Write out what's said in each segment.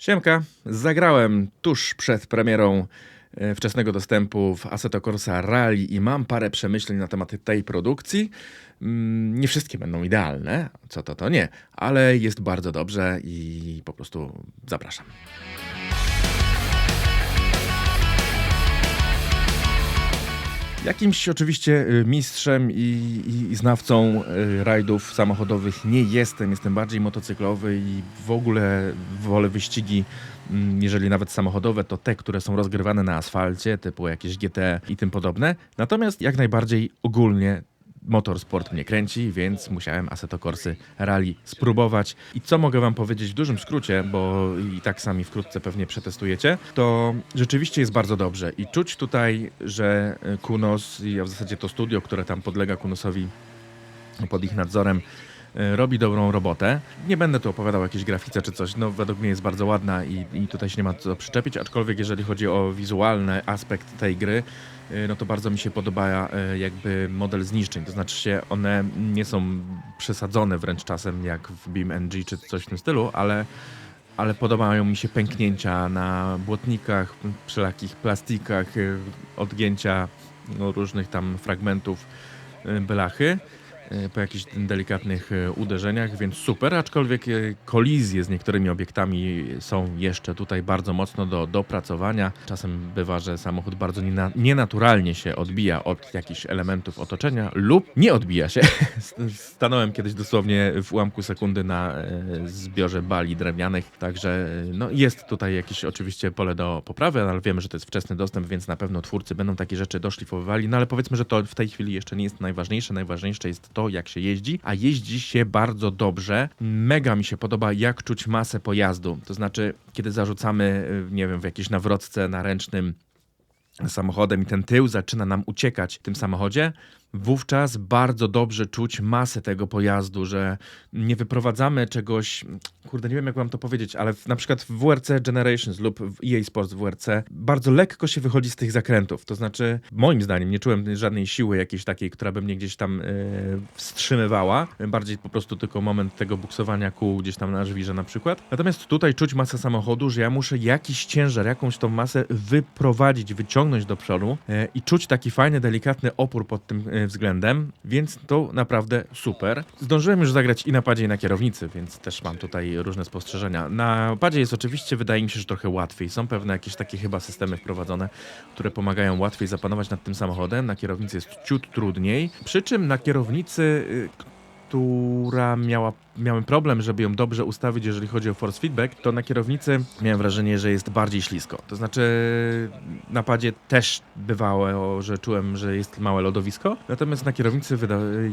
Siemka, zagrałem tuż przed premierą e, wczesnego dostępu w Assetto Corsa Rally i mam parę przemyśleń na temat tej produkcji. Mm, Nie wszystkie będą idealne, co to to nie, ale jest bardzo dobrze i po prostu zapraszam. Jakimś oczywiście y, mistrzem i, i, i znawcą y, rajdów samochodowych nie jestem. Jestem bardziej motocyklowy i w ogóle wolę wyścigi, mm, jeżeli nawet samochodowe, to te, które są rozgrywane na asfalcie, typu jakieś GT i tym podobne. Natomiast jak najbardziej ogólnie motorsport mnie kręci, więc musiałem Assetto Corsy Rally spróbować. I co mogę wam powiedzieć w dużym skrócie, bo i tak sami wkrótce pewnie przetestujecie, to rzeczywiście jest bardzo dobrze i czuć tutaj, że Kunos, i w zasadzie to studio, które tam podlega Kunosowi pod ich nadzorem, robi dobrą robotę. Nie będę tu opowiadał o jakiejś grafice czy coś, no według mnie jest bardzo ładna i, i tutaj się nie ma co przyczepić, aczkolwiek jeżeli chodzi o wizualny aspekt tej gry, y, no to bardzo mi się podoba y, jakby model zniszczeń, to znaczy się one nie są przesadzone wręcz czasem jak w BeamNG czy coś w tym stylu, ale ale podobają mi się pęknięcia na błotnikach, wszelakich plastikach, odgięcia no, różnych tam fragmentów blachy po jakichś delikatnych y, uderzeniach, więc super, aczkolwiek y, kolizje z niektórymi obiektami są jeszcze tutaj bardzo mocno do dopracowania. Czasem bywa, że samochód bardzo niena- nienaturalnie się odbija od jakichś elementów otoczenia lub nie odbija się. Stanąłem kiedyś dosłownie w ułamku sekundy na e, zbiorze bali drewnianych, także e, no, jest tutaj jakieś oczywiście pole do poprawy, ale wiemy, że to jest wczesny dostęp, więc na pewno twórcy będą takie rzeczy doszlifowywali, no ale powiedzmy, że to w tej chwili jeszcze nie jest najważniejsze. Najważniejsze jest to, jak się jeździ, a jeździ się bardzo dobrze. Mega mi się podoba, jak czuć masę pojazdu. To znaczy, kiedy zarzucamy, e, nie wiem, w jakiejś nawrotce na ręcznym samochodem i ten tył zaczyna nam uciekać w tym samochodzie, wówczas bardzo dobrze czuć masę tego pojazdu, że nie wyprowadzamy czegoś, kurde, nie wiem jak wam to powiedzieć, ale w, na przykład w WRC Generations lub w EA Sports WRC bardzo lekko się wychodzi z tych zakrętów. To znaczy, moim zdaniem, nie czułem żadnej siły jakiejś takiej, która by mnie gdzieś tam e, wstrzymywała. Bardziej po prostu tylko moment tego buksowania kół gdzieś tam na żwirze na przykład. Natomiast tutaj czuć masę samochodu, że ja muszę jakiś ciężar, jakąś tą masę wyprowadzić, wyciągnąć do przodu e, i czuć taki fajny, delikatny opór pod tym e, względem, więc to naprawdę super. Zdążyłem już zagrać i na padzie, i na kierownicy, więc też mam tutaj różne spostrzeżenia. Na padzie jest oczywiście, wydaje mi się, że trochę łatwiej. Są pewne jakieś takie chyba systemy wprowadzone, które pomagają łatwiej zapanować nad tym samochodem. Na kierownicy jest ciut trudniej. Przy czym na kierownicy, y, która miała, miałem problem, żeby ją dobrze ustawić, jeżeli chodzi o force feedback, to na kierownicy miałem wrażenie, że jest bardziej ślisko. To znaczy na padzie też bywało, że czułem, że jest małe lodowisko, natomiast na kierownicy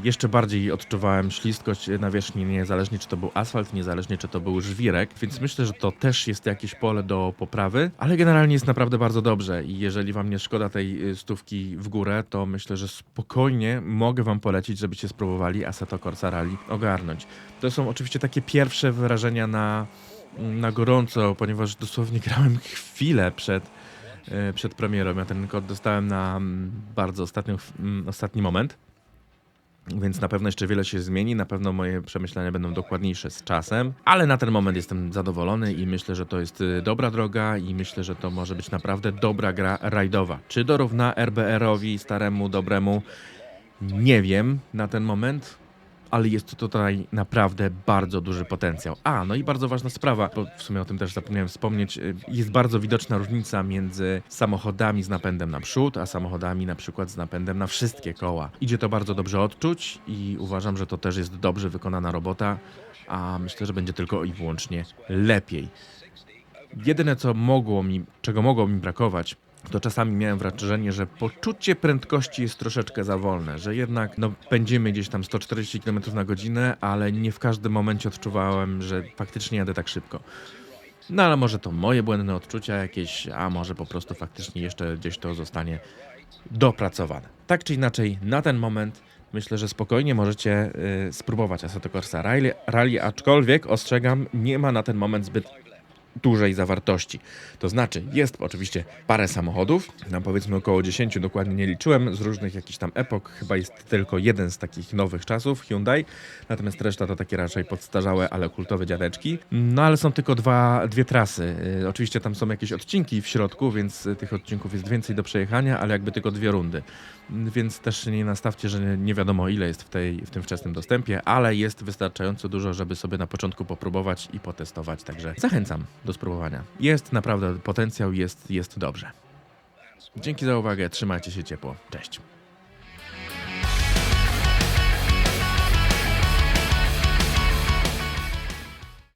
jeszcze bardziej odczuwałem śliskość nawierzchni, niezależnie czy to był asfalt, niezależnie czy to był żwirek, więc myślę, że to też jest jakieś pole do poprawy, ale generalnie jest naprawdę bardzo dobrze i jeżeli wam nie szkoda tej y, stówki w górę, to myślę, że spokojnie mogę wam polecić, żebyście spróbowali Assetto Corsa Rally ogarnąć. To są oczywiście takie pierwsze wrażenia na, na gorąco, ponieważ dosłownie grałem chwilę przed, e, przed premierą. Ja ten kod dostałem na mm, bardzo ostatnią, mm, ostatni moment. Więc na pewno jeszcze wiele się zmieni, na pewno moje przemyślenia będą dokładniejsze z czasem, ale na ten moment jestem zadowolony i myślę, że to jest y, dobra droga i myślę, że to może być naprawdę dobra gra rajdowa. Czy dorówna RBR-owi, staremu, dobremu? Nie wiem na ten moment, ale jest tutaj naprawdę bardzo duży potencjał. A, no i bardzo ważna sprawa, bo w sumie o tym też zapomniałem wspomnieć, y, jest bardzo widoczna różnica między samochodami z napędem na przód, a samochodami na przykład z napędem na wszystkie koła. Idzie to bardzo dobrze odczuć i uważam, że to też jest dobrze wykonana robota, a myślę, że będzie tylko i wyłącznie lepiej. Jedyne, co mogło mi, czego mogło mi brakować, to czasami miałem wrażenie, że poczucie prędkości jest troszeczkę za wolne, że jednak no, pędzimy gdzieś tam 140 km na godzinę, ale nie w każdym momencie odczuwałem, że faktycznie jadę tak szybko. No ale może to moje błędne odczucia jakieś, a może po prostu faktycznie jeszcze gdzieś to zostanie dopracowane. Tak czy inaczej, na ten moment myślę, że spokojnie możecie y, spróbować Assetto Corsa Rally, Rally, aczkolwiek ostrzegam, nie ma na ten moment zbyt dużej zawartości. To znaczy, jest oczywiście parę samochodów, tam powiedzmy około 10, dokładnie nie liczyłem, z różnych jakichś tam epok, chyba jest tylko jeden z takich nowych czasów, Hyundai, natomiast reszta to takie raczej podstarzałe, ale kultowe dziadeczki. No ale są tylko dwa, dwie trasy. Y, Oczywiście tam są jakieś odcinki w środku, więc y, tych odcinków jest więcej do przejechania, ale jakby tylko dwie rundy. Mm, Więc też nie nastawcie, że nie wiadomo ile jest w, tej, w tym wczesnym dostępie, ale jest wystarczająco dużo, żeby sobie na początku popróbować i potestować. Także zachęcam do spróbowania. Jest naprawdę potencjał, jest, jest dobrze. Dzięki za uwagę, trzymajcie się ciepło. Cześć.